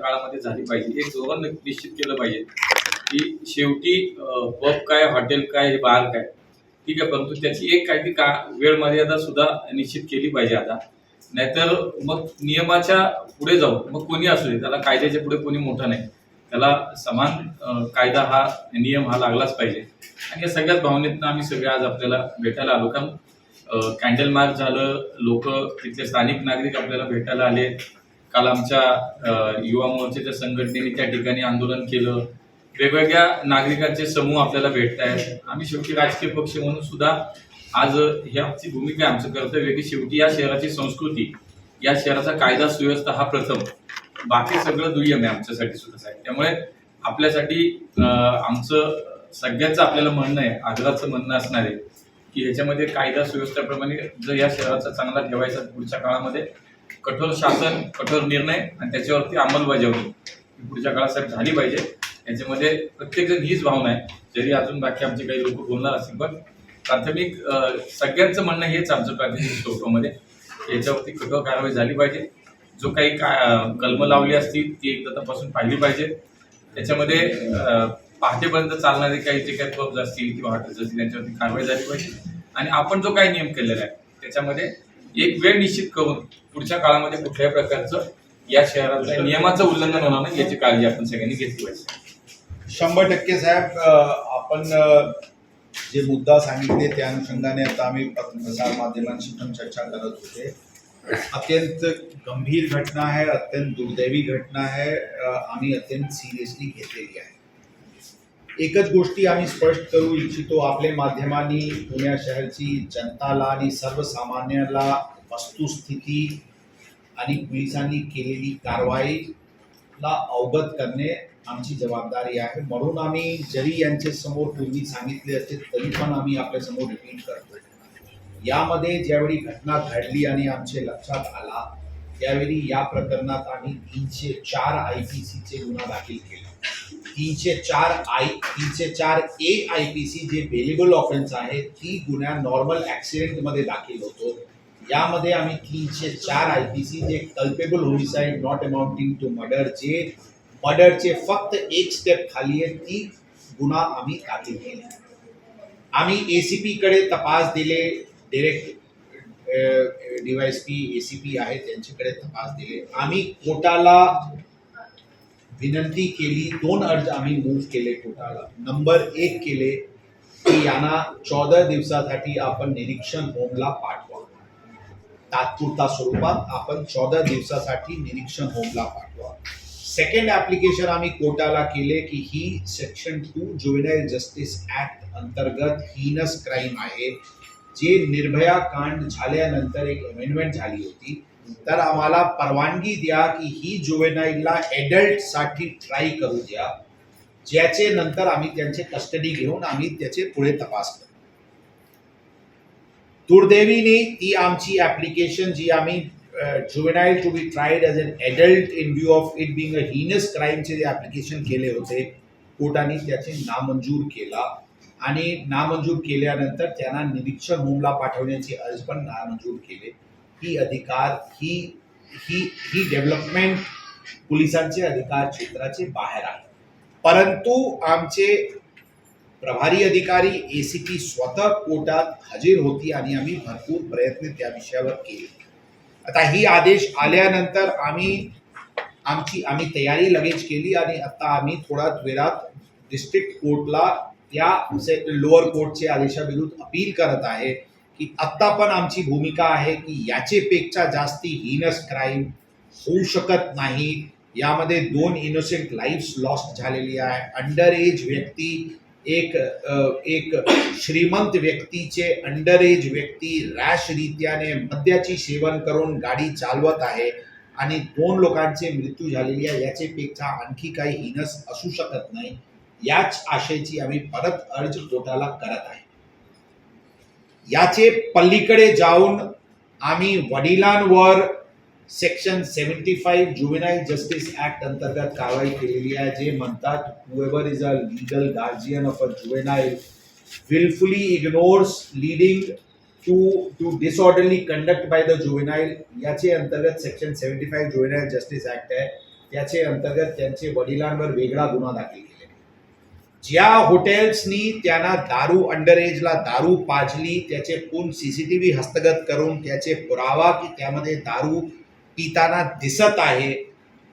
काळामध्ये झाली पाहिजे. एक धोरण निश्चित केलं पाहिजे की शेवटी पब काय हॉटेल काय हे बार काय. ठीक आहे परंतु त्याची एक काहीतरी का वेळ मर्यादा सुद्धा निश्चित केली पाहिजे आता. नाहीतर मग नियमाच्या पुढे जाऊ मग कोणी असू दे त्याला कायद्याच्या पुढे कोणी मोठं नाही. त्याला समान कायदा हा नियम हा लागलाच पाहिजे. आणि या सगळ्याच भावनेतनं आम्ही सगळे आज आपल्याला भेटायला आलो. कारण कॅन्डल मार्च झालं लोक तिथले स्थानिक नागरिक आपल्याला भेटायला आले. काल आमच्या युवा मोर्चाच्या संघटनेने त्या ठिकाणी आंदोलन केलं. वेगवेगळ्या नागरिकांचे समूह आपल्याला भेटत आहेत आम्ही शेवटी राजकीय पक्ष म्हणून सुद्धा आज ह्याची आमची भूमिका आमचं कर्तव्य की शेवटी या शहराची संस्कृती या शहराचा कायदा सुव्यवस्था हा प्रथम. बाकी सगळं दुय्यम आहे आमच्यासाठी सुद्धा साहेब. त्यामुळे आपल्यासाठी आमचं सगळ्यांचं आपल्याला म्हणणं आहे आग्रहाचं म्हणणं असणार आहे की ह्याच्यामध्ये कायदा सुव्यवस्थेप्रमाणे जर या शहराचा चांगला ठेवायचा पुढच्या काळामध्ये कठोर शासन कठोर निर्णय आणि त्याच्यावरती अंमलबजावणी पुढच्या काळात साहेब झाली पाहिजे. याच्यामध्ये प्रत्येकजण हीच भावना आहे. जरी अजून बाकी आमचे काही लोक बोलणार असतील पण प्राथमिक सगळ्यांचं म्हणणं हेच आमचं प्राथमिक स्वरूपामध्ये. याच्यावरती कठोर कारवाई झाली पाहिजे. जो काही का कलमं लावली असतील ती एकदा तपासून पाहिली पाहिजे. त्याच्यामध्ये पहाटेपर्यंत चालणारे काही जे काही पब्ज असतील किंवा हॉटेल्स असतील त्यांच्यावरती कारवाई झाली पाहिजे. आणि आपण जो काही नियम केलेला आहे त्याच्यामध्ये एक वेळ निश्चित करून पुढच्या काळामध्ये कुठल्याही प्रकारचं या शहरातल्या नियमाचं उल्लंघन होणार नाही याची काळजी आपण सगळ्यांनी घेतली पाहिजे. शंभर टक्के साहेब आपण जे मुद्दा सांगितले त्या अनुषंगाने आता आम्ही प्रसार माध्यमांशी पण चर्चा करत होते. अत्यंत गंभीर घटना आहे अत्यंत दुर्दैवी घटना आहे आम्ही अत्यंत सिरियसली घेतलेली आहे. एकच गोष्टी आम्ही स्पष्ट करू इच्छितो आपल्या माध्यमांनी पुण्या शहरची जनताला आणि सर्वसामान्याला वस्तुस्थिती आणि पोलिसांनी केलेली कारवाईला अवगत करणे आमची जबाबदारी आहे. म्हणून आम्ही जरी यांच्या समोर पूर्वी सांगितले असते तरी पण आम्ही आपल्यासमोर रिपीट करतो यामध्ये ज्यावेळी घटना घडली आणि आमचे लक्षात आला त्यावेळी या प्रकरणात आम्ही तीनशे चार आय पी सीचे गुन्हा दाखल केला. तीनशे चार आय तीनशे चार ए आय पी सी जे बेलेबल ऑफेन्स आहे ती गुन्हा नॉर्मल ॲक्सिडेंटमध्ये दाखल होतो. यामध्ये आम्ही तीनशे चार आय पी सी जे culpable homicide not amounting to murder जे मर्डरचे फक्त एक स्टेप खाली आहे ती गुन्हा आम्ही दाखल केली. आम्ही ए सी पीकडे तपास दिले direct D Y S P A C P आहे त्यांच्याकडे तपास दिले. आम्ही कोटाला विनंती केली दोन अर्ज आम्ही मूव्ह केले कोर्टाला नंबर एक केले की यांना चौदा दिवसासाठी आपण निरीक्षण होमला पाठवा. तात्पुरता स्वरूपात आपण चौदा दिवसासाठी निरीक्षण होमला पाठवा. सेकंड ऍप्लिकेशन आम्ही कोर्टाला केले की ही section two juvenile justice act अंतर्गत हीनस क्राईम आहे. जे निर्भया कांड झाल्यानंतर एक अमेंडमेंट झाली होती. तर आम्हाला परवानगी द्या की ही जुवेनाईलला साठी ट्राय करू द्या. ज्याचे नंतर आम्ही त्यांचे कस्टडी घेऊन आम्ही त्याचे पुढे तपास करू. दुर्दैवीने ती आमची ऍप्लिकेशन जी आम्ही juvenile to be tried as an adult in view of it being a heinous क्राईमचे जे ऍप्लिकेशन केले होते कोर्टाने त्याचे नामंजूर केला. आणि नामंजूर केल्यानंतर त्यांना निरीक्षण होमला पाठवण्याचे अर्ज पण नामंजूर केले. ही अधिकार ही ही ही डेव्हलपमेंट पोलिसांचे अधिकार क्षेत्राचे बाहेर आहे. परंतु आमचे प्रभारी अधिकारी ए सी पी स्वतः कोर्टात हजर होती आणि आम्ही भरपूर प्रयत्न त्या विषयावर केले. आता ही आदेश आल्यानंतर आम्ही आमची आम्ही तयारी लगेच केली आणि आता आम्ही थोड्या वेळात डिस्ट्रिक्ट कोर्टला या लोअर कोर्टचे आदेशाविरुद्ध अपील करत आहे. की आत्ता पण आमची भूमिका आहे की याचेपेक्षा जास्ती हिनस क्राईम होऊ शकत नाही. यामध्ये दोन इनोसेंट लाईफ्स लॉस्ट झालेली आहे. अंडर एज व्यक्ती एक एक श्रीमंत व्यक्तीचे अंडर एज व्यक्ती रॅश रीत्याने मद्याची सेवन करून गाडी चालवत आहे आणि दोन लोकांचे मृत्यू झालेली आहे. याचेपेक्षा आणखी काही हिनस असू शकत नाही. याच आशेची आम्ही परत अर्ज कोर्टाला करत आहे. याचे पलीकडे जाऊन आम्ही वडिलांवर section seventy five juvenile justice act अंतर्गत कारवाई केलेली आहे जे म्हणतात whoever is a legal guardian of a juvenile wilfully ignores leading to to disorderly conduct by the juvenile याचे अंतर्गत section seventy five juvenile justice act आहे त्याचे अंतर्गत त्यांचे वडिलांवर वेगळा गुन्हा दाखल केला आहे. ज्या हॉटेल्सनी त्यांना दारू अंडरएजला दारू पाजली त्याचे पूर्ण सीसीटीव्ही हस्तगत करून त्याचे पुरावा की त्यामध्ये दारू पिताना दिसत आहे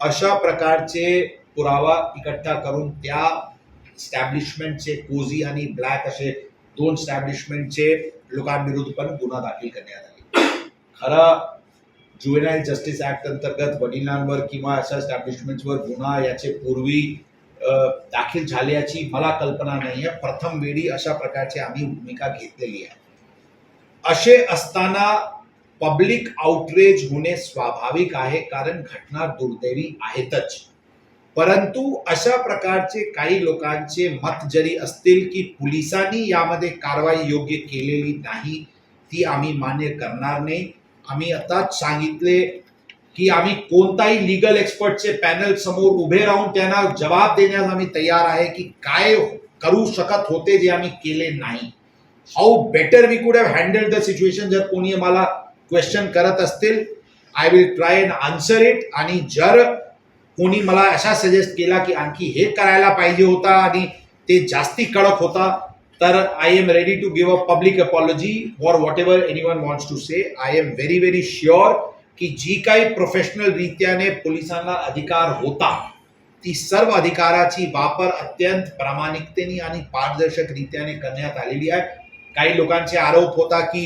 अशा प्रकारचे पुरावा इकट्ठा करून त्या स्टॅब्लिशमेंटचे कोझी आणि ब्लॅक असे दोन स्टॅब्लिशमेंटचे लोकांविरुद्ध पण गुन्हा दाखल करण्यात आले. खरं जुवेनाईल जस्टिस ऍक्ट अंतर्गत वडिलांवर किंवा अशा स्टॅब्लिशमेंटवर गुन्हा याचे पूर्वी दाखल झाल्याची मला कल्पना नाही आहे प्रथम वेळी अशा प्रकारची आम्ही भूमिका घेतलेली आहे. असे असताना पब्लिक आउटरेज होणे स्वाभाविक आहे कारण घटना दुर्दैवी आहेतच. परंतु अशा प्रकारचे काही लोकांचे मत जरी असतील की पोलिसांनी यामध्ये कारवाई योग्य केलेली नाही ती आम्ही मान्य करणार नाही. आम्ही आताच सांगितले की आम्ही कोणताही लिगल एक्सपर्टचे पॅनल समोर उभे राहून त्यांना जबाब देण्यास आम्ही तयार आहे की काय करू शकत होते जे आम्ही केले नाही. How better we could have handle the situation जर कोणी मला क्वेश्चन करत असतील I will try and answer it आणि जर कोणी मला असा सजेस्ट केला की आणखी हे करायला पाहिजे होता आणि ते जास्ती कडक होता तर I am ready to give a public apology for whatever anyone wants to say I am very very sure की जी काही प्रोफेशनल रीत्याने पोलिसांना अधिकार होता ती सर्व अधिकाराची वापर अत्यंत प्रामाणिकतेने आणि पारदर्शक रीत्याने करण्यात आलेली आहे. काही लोकांचे आरोप होता की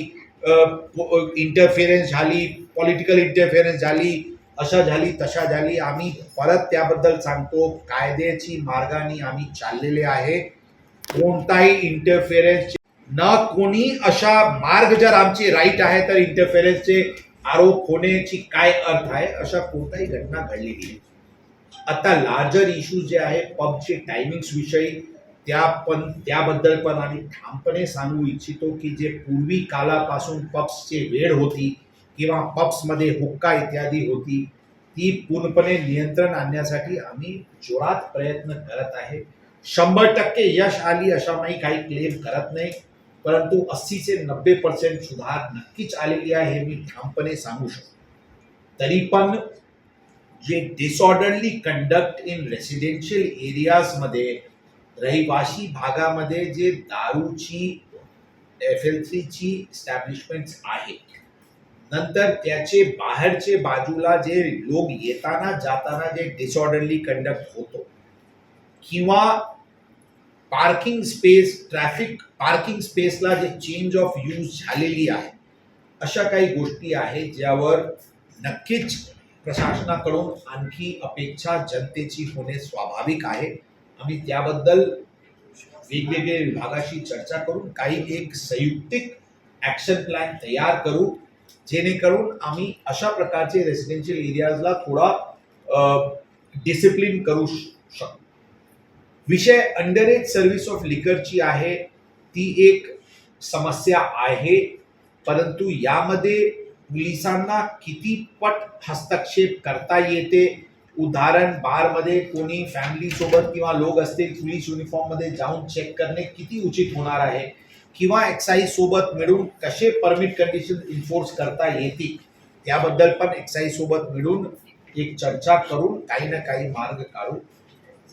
इंटरफेरन्स झाली पॉलिटिकल इंटरफेरन्स झाली अशा झाली तशा झाली. आम्ही परत त्याबद्दल सांगतो कायद्याची मार्गाने आम्ही चाललेले आहे. कोणताही इंटरफेरन्स न कोणी अशा मार्ग जर आमचे राईट आहे तर इंटरफेरन्सचे आरोप होण्याची काय अर्थ आहे? अशा कोणताही घटना घडलेली नाही. आता लार्जर इश्यू जे आहे पबचे टायमिंग्स विषयी त्या पण त्याबद्दल पण आम्ही ठामपणे सांगू इच्छितो की जे पूर्वी कालापासून पब्सचे वेळ होती किंवा पब्समध्ये हुक्का इत्यादी होती ती पूर्णपणे नियंत्रण आणण्यासाठी आम्ही जोरात प्रयत्न करत आहे. शंभर टक्के यश आली अशा नाही काही क्लेम करत नाही. परंतु अस्सी ते नब्बे पर्सेंट सुधार नक्कीच आलेली आहे हे मी ठामपणे सांगू शकतो. तरी पण जे डिसऑर्डरली कंडक्ट इन रेसिडेन्शियल एरियाजमध्ये रहिवाशी भागामध्ये जे दारूची एफ एल थ्रीची इस्टॅब्लिशमेंट्स आहेत नंतर त्याचे बाहेरचे बाजूला जे लोक येताना जाताना जे डिसऑर्डरली कंडक्ट होतो किंवा पार्किंग स्पेस ट्रॅफिक पार्किंग स्पेसला जे चेंज ऑफ यूज झालेली आहे अशा काही गोष्टी आहेत ज्यावर नक्कीच प्रशासनाकडून आणखी अपेक्षा जनतेची होणे स्वाभाविक आहे. आम्ही त्याबद्दल वेगवेगळे विभागाशी चर्चा करून काही एक संयुक्तिक ॲक्शन प्लॅन तयार करू. जेणेकरून आम्ही अशा प्रकारचे रेसिडेन्शियल एरियाजला थोडा डिसिप्लिन करू श- शकतो विषय अंडर सर्व्हिस ऑफ लिकरची आहे ती एक समस्या आहे. परंतु यामध्ये पोलिसांना किती पट हस्तक्षेप करता येते? उदाहरण बारमध्ये कोणी फॅमिलीसोबत किंवा लोक असतील पोलीस युनिफॉर्ममध्ये जाऊन चेक करणे किती उचित होणार आहे? किंवा एक्साईज सोबत मिळून कसे परमिट कंडिशन इन्फोर्स करता येतील? त्याबद्दल पण एक्साईज सोबत मिळून एक चर्चा करून काही ना काही मार्ग काढू.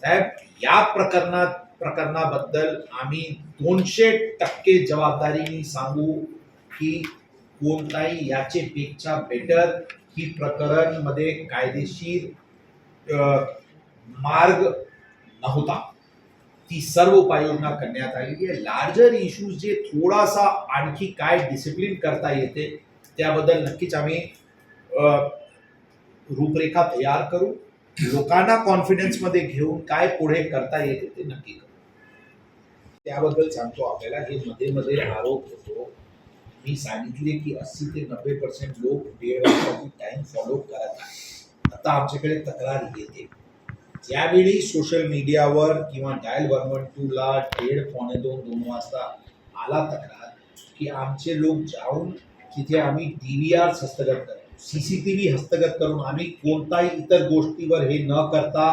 साहेब या प्रकरणात प्रकरणाबद्दल आम्ही दोनशे टक्के जबाबदारीने सांगू की कोणताही याचे पेक्षा बेटर ही प्रकरणमध्ये कायदेशीर मार्ग नव्हता. ती सर्व उपाययोजना करण्यात आलेली आहे. लार्जर इश्यूज जे थोडासा आणखी काय डिसिप्लिन करता येते त्याबद्दल नक्कीच आम्ही रूपरेखा तयार करू. लोकांना कॉन्फिडन्समध्ये घेऊन काय पुढे करता येते ते नक्की करू. त्याबद्दल सांगतो आपल्याला हे मध्ये मध्ये आरोप होतो. मी सांगितले की अस्सी ते नब्बे पर्सेंट लोक दीड टाइम फॉलो करत आहेत. आता आमच्याकडे तक्रार येते. ज्यावेळी सोशल मीडियावर किंवा डायल वन वन टूला डेड पावणे दोन दोन वाजता आला तक्रार की आमचे लोक जाऊन तिथे आम्ही डी व्ही आर हस्तगत करतो. सी सी टी व्ही हस्तगत करून आम्ही कोणताही इतर गोष्टीवर हे न करता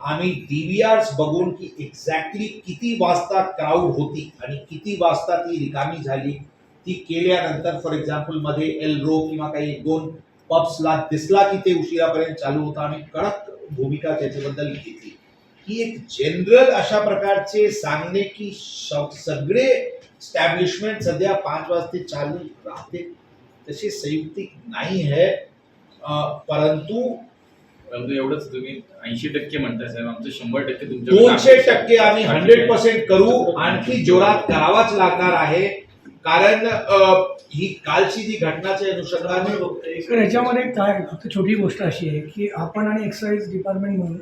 आम्ही डी व्ही आर्स बघून की एक्झॅक्टली किती वाजता क्राऊड होती आणि किती वाजता ती रिकामी झाली ती केल्यानंतर फॉर एक्झाम्पलमध्ये एल रो किंवा काही दोन पब्सला दिसला की ते उशिरापर्यंत चालू होता. आम्ही कडक भूमिका त्याच्याबद्दल घेतली. ही एक जनरल अशा प्रकारचे सांगणे की सगळे स्टॅब्लिशमेंट सध्या पाच वाजते चालू राहते. तसे संयुक्तिक नाही है अं, परंतु परंतु एवढंच तुम्ही ऐंशी टक्के म्हणताय साहेब. आमचं शंभर टक्के दोनशे आहे. टक्के आम्ही हंड्रेड पर्सेंट करू. आणखी जोरात करावाच लागणार आहे. कारण ही कालची जी घटनाच्या अनुषंगाने तर याच्यामध्ये काय फक्त छोटी गोष्ट अशी आहे की आपण आणि एक्साईज डिपार्टमेंट म्हणून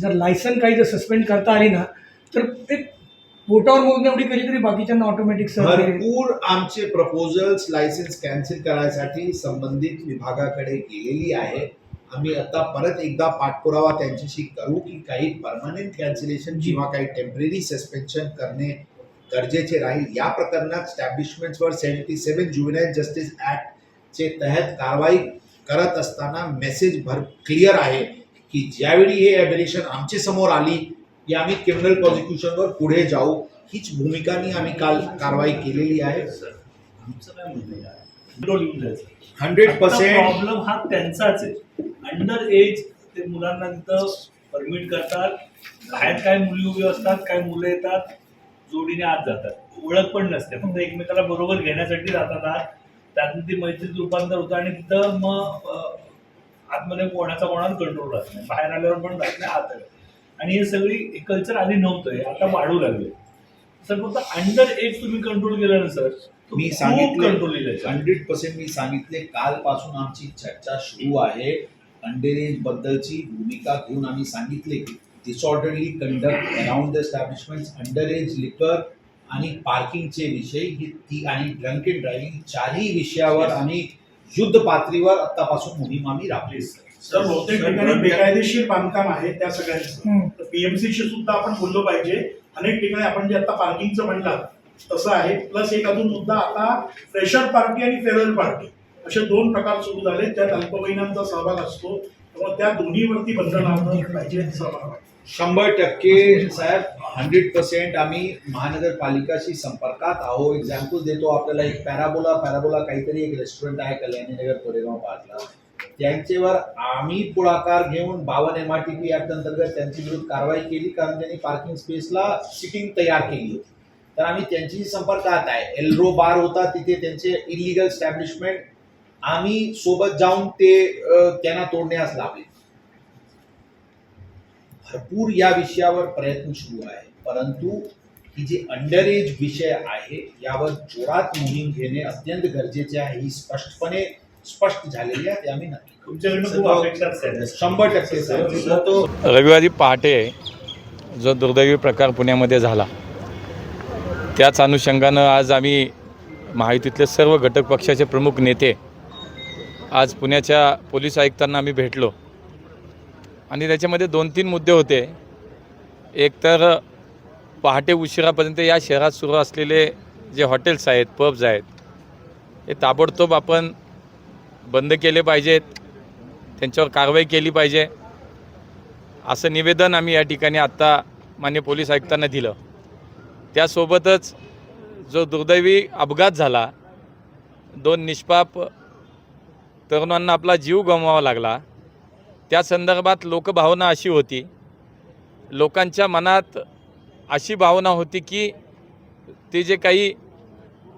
जर लायसन काही जर सस्पेंड करता आली ना तर ते बोटावर मोजणे एवढी केली तरी बाकीच्यांना ऑटोमॅटिक भरपूर आमचे प्रपोजल्स लायसन्स कॅन्सल करायसाठी संबंधित विभागाकडे गेलेली आहे. आम्ही आता परत एकदा पाठपुरावा त्यांच्याशी करू की काही परमनंट कॅन्सलेशन किंवा काही टेंपररी सस्पेन्शन करणे गरजेचे राहील. या प्रकरणात स्टॅब्लिशमेंट्सवर सेव्हन्टी सेव्हन ज्युव्हनाईल जस्टिस चे तहत कारवाई करत असताना मेसेज भर क्लिअर आहे की ज्यावेळी हे ॲबिलेशन आमच्यासमोर आली की आम्ही क्रिमिनल प्रोसिक्युशनवर पुढे जाऊ. हीच भूमिकानी आम्ही काल कारवाई केलेली आहे. हंड्रेड पर्सेंट प्रॉब्लेम हा त्यांचाच आहे. अंडर एज ते मुलांना तिथं परमिट करतात. बाहेर काय मुली उभी असतात काय मुलं येतात जोडीने आत जातात. ओळख पण नसते. फक्त एकमेकाला बरोबर घेण्यासाठी जातात आत. त्यातून ती मैत्रीत रूपांतर होतं आणि तिथं मग आतमध्ये कोणाचा कोणाला कंट्रोल राहत नाही. बाहेर आल्यावर पण राहत नाही आत. आणि हे सगळी कल्चर आधी नव्हतं हे आता वाढू लागले. सर फक्त अंडर एज तुम्ही कंट्रोल केलं ना सर मी सांगितले हंड्रेड पर्सेंट मी सांगितले कालपासून आमची चर्चा सुरू आहे. अंडरएज बद्दलची भूमिका घेऊन आम्ही सांगितले की disorderly conduct around the establishment under age liquor आणि पार्किंगचे विषय ही ती आणि ड्रंक अँड ड्रायव्हिंग चारही विषयावर आम्ही युद्ध पातळीवर आतापासून मोहीम आम्ही राबली सर बहुतेक ठिकाणी बेकायदेशीर बांधकाम आहे त्या. सगळ्यांचं. तर पीएमसीशी सुद्धा आपण बोललो पाहिजे. अनेक ठिकाणी आपण जे आता पार्किंगचं म्हणलं तसं आहे. प्लस एक अजून मुद्दा आता फ्रेशर पार्टी आणि फेअरवेल पार्टी असे दोन प्रकार सुरू झाले. त्यात अल्पवयीनांचा सहभाग असतो. त्यामुळे त्या दोन्हीवरती बंधन पाहिजे सहभाग शंभर टक्के साहेब हंड्रेड पर्सेंट आम्ही महानगरपालिकाशी संपर्कात आहो एक्झाम्पल देतो आपल्याला. एक पॅराबोला पॅराबोला काहीतरी एक रेस्टॉरंट आहे कल्याणीनगर कोरेगाव पार्कला. त्यांच्यावर आम्ही पुढाकार घेऊन बावन M R T P act अंतर्गत त्यांची विरुद्ध कारवाई केली कारण त्यांनी पार्किंग स्पेसला सिटिंग तयार केली होती. तर आम्ही त्यांच्याशी संपर्कात आहे. एल्रो बार होता तिथे त्यांचे इलिगल स्टॅब्लिशमेंट आम्ही सोबत जाऊन ते त्यांना तोडण्यास लावले. भरपूर या विषयावर प्रयत्न सुरू आहे. परंतु ही जी अंडर एज विषय आहे यावर जोरात मोहीम घेणे अत्यंत गरजेचे आहे. ही स्पष्टपणे स्पष्ट झालेली आहे ते आम्ही नक्की शंभर टक्के रविवारी पहाटे जो दुर्दैवी प्रकार पुण्यामध्ये झाला त्याच अनुषंगानं आज आम्ही महायुतीतले सर्व घटक पक्षाचे प्रमुख नेते आज पुण्याच्या पोलीस आयुक्तांना आम्ही भेटलो. आणि त्याच्यामध्ये दोन तीन मुद्दे होते. एक तर पहाटे उशिरापर्यंत या शहरात सुरू असलेले जे हॉटेल्स आहेत पब्स आहेत हे ताबडतोब आपण बंद केले पाहिजेत त्यांच्यावर कारवाई केली पाहिजे. असं निवेदन आम्ही या ठिकाणी आत्ता मान्य पोलीस आयुक्तांना दिलं. त्यासोबतच जो दुर्दैवी अपघात झाला दोन निष्पाप तरुणांना आपला जीव गमवावा लागला. त्या संदर्भात लोकभावना अशी होती लोकांच्या मनात अशी भावना होती की ते जे काही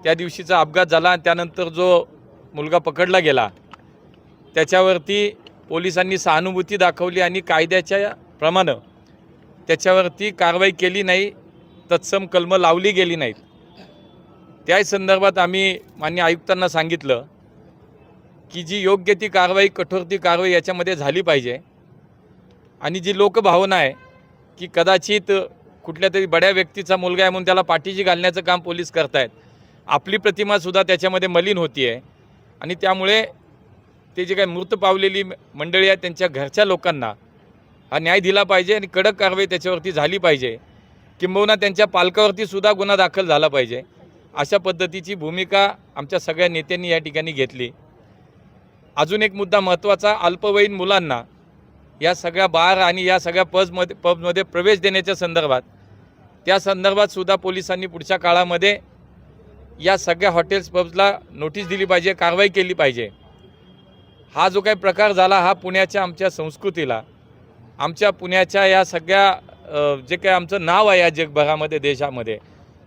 त्या दिवशीचा अपघात झाला आणि त्यानंतर जो मुलगा पकडला गेला त्याच्यावरती पोलिसांनी सहानुभूती दाखवली आणि कायद्याच्या प्रमाणे त्याच्यावरती कारवाई केली नाही तत्सम कलमं लावली गेली नाहीत. त्या संदर्भात आम्ही मान्य आयुक्तांना सांगितलं की जी योग्य ती कारवाई कठोर ती कारवाई याच्यामध्ये झाली पाहिजे. आणि जी लोकभावना आहे की कदाचित कुठल्या तरी बड्या व्यक्तीचा मुलगा आहे म्हणून त्याला पाठीशी घालण्याचं काम पोलीस करतायत आपली प्रतिमासुद्धा त्याच्यामध्ये मलिन होती आहे आणि त्यामुळे ते जे काही मृत पावलेली मंडळी आहेत त्यांच्या घरच्या लोकांना हा न्याय दिला पाहिजे आणि कडक कारवाई त्याच्यावरती झाली पाहिजे. किंबहुना त्यांच्या पालकावरती सुद्धा गुन्हा दाखल झाला पाहिजे. अशा पद्धतीची भूमिका आमच्या सगळ्या नेत्यांनी या ठिकाणी घेतली. अजून एक मुद्दा महत्त्वाचा अल्पवयीन मुलांना या सगळ्या बार आणि या सगळ्या पजमध्ये पबमध्ये प्रवेश देण्याच्या संदर्भात त्या संदर्भात सुद्धा पोलिसांनी पुढच्या काळामध्ये या सगळ्या हॉटेल्स पब्सला नोटीस दिली पाहिजे कारवाई केली पाहिजे. हा जो काही प्रकार झाला हा पुण्याच्या आमच्या संस्कृतीला आमच्या पुण्याच्या या सगळ्या जे काय आमचं नाव आहे या जगभरामध्ये देशामध्ये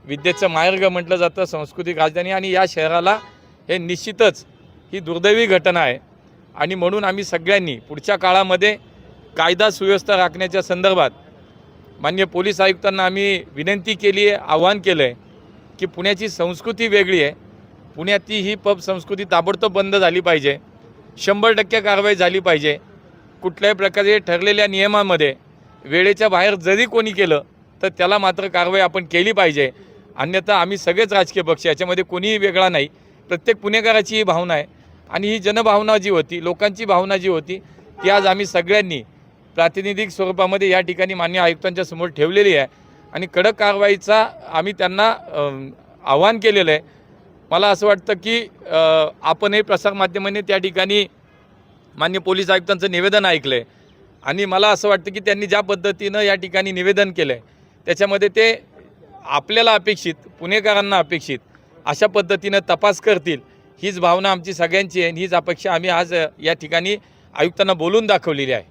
विद्येचं मार्ग म्हटलं जातं सांस्कृतिक राजधानी आणि या शहराला हे निश्चितच ही दुर्दैवी घटना आहे. आणि म्हणून आम्ही सगळ्यांनी पुढच्या काळामध्ये कायदा सुव्यवस्था राखण्याच्या संदर्भात मान्य पोलीस आयुक्तांना आम्ही विनंती केली आहे आवाहन केलं आहे की पुण्याची संस्कृती वेगळी आहे. पुण्यातली ही पब संस्कृती ताबडतोब बंद झाली पाहिजे. शंभर टक्के कारवाई झाली पाहिजे. कुठल्याही प्रकारे ठरलेल्या नियमामध्ये वेळेच्या बाहेर जरी कोणी केलं तर त्याला मात्र कारवाई आपण केली पाहिजे. अन्यथा आम्ही सगळेच राजकीय पक्ष याच्यामध्ये कोणीही वेगळा नाही. प्रत्येक पुणेकराची ही भावना आहे. आणि ही जनभावना जी होती लोकांची भावना जी होती ती आज आम्ही सगळ्यांनी प्रातिनिधिक स्वरूपामध्ये या ठिकाणी मान्य आयुक्तांच्या समोर ठेवलेली आहे. आणि कडक कारवाईचा आम्ही त्यांना आव्हान केलेलं आहे. मला असं वाटतं की आपणही प्रसारमाध्यमांनी त्या ठिकाणी मान्य पोलीस आयुक्तांचं निवेदन ऐकलं आहे आणि मला असं वाटतं की त्यांनी ज्या पद्धतीनं या ठिकाणी निवेदन केलं आहे त्याच्यामध्ये ते आपल्याला अपेक्षित पुणेकरांना अपेक्षित अशा पद्धतीनं तपास करतील हीच भावना आमची सगळ्यांची आहे आणि हीच अपेक्षा आम्ही आज या ठिकाणी आयुक्तांना बोलून दाखवलेली आहे.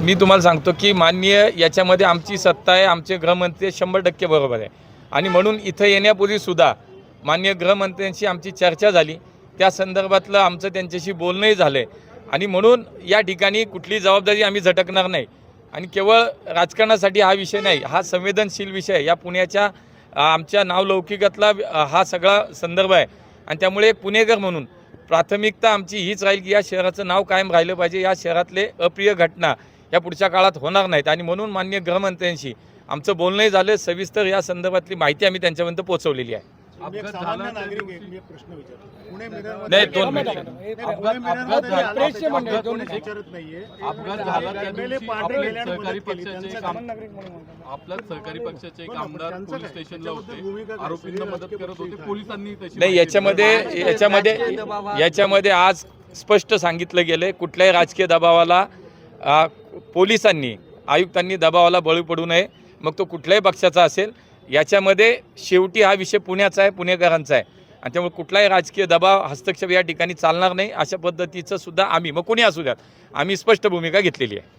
मी तुम्हाला सांगतो की माननीय याच्यामध्ये आमची सत्ता आहे आमचे गृहमंत्री शंभर टक्के बरोबर आहे. आणि म्हणून इथं येण्यापूर्वीसुद्धा मान्य गृहमंत्र्यांशी आमची चर्चा झाली. त्या संदर्भातलं आमचं त्यांच्याशी बोलणंही झालं आहे आणि म्हणून या ठिकाणी कुठली जबाबदारी आम्ही झटकणार नाही. आणि केवळ राजकारणासाठी हा विषय नाही हा संवेदनशील विषय या पुण्याच्या आमच्या नावलौकिकातला हा सगळा संदर्भ आहे. आणि त्यामुळे एक पुणेकर म्हणून प्राथमिकता आमची हीच राहील की या शहराचं नाव कायम राहिलं पाहिजे. या शहरातले अप्रिय घटना या पुढच्या काळात होणार नाहीत. आणि म्हणून मान्य गृहमंत्र्यांशी आमचं बोलणंही झालं. सविस्तर या संदर्भातली माहिती आम्ही त्यांच्यापर्यंत पोहोचवलेली आहे. नाही, दोन अपघात- झाला- सहकारी. पक्षाचे सहकारी एक आमदार पोलीस? स्टेशनला होते? आरोपींना मदत करत होते पोलिसांनी नाही याच्यामध्ये. याच्यामध्ये याच्यामध्ये आज स्पष्ट सांगितलं गेलं आहे कुठल्याही राजकीय दबावाला पोलिसांनी आयुक्तांनी दबावाला बळी पडू नये. मग तो कुठल्याही पक्षाचा असेल याच्यामध्ये शेवटी हा विषय पुण्याचा आहे पुणेकरांचा आहे. आणि त्यामुळे कुठलाही राजकीय दबाव हस्तक्षेप या ठिकाणी चालणार नाही. अशा पद्धतीचं सुद्धा आम्ही मग कोणी असू द्यात? आम्ही स्पष्ट भूमिका घेतलेली आहे.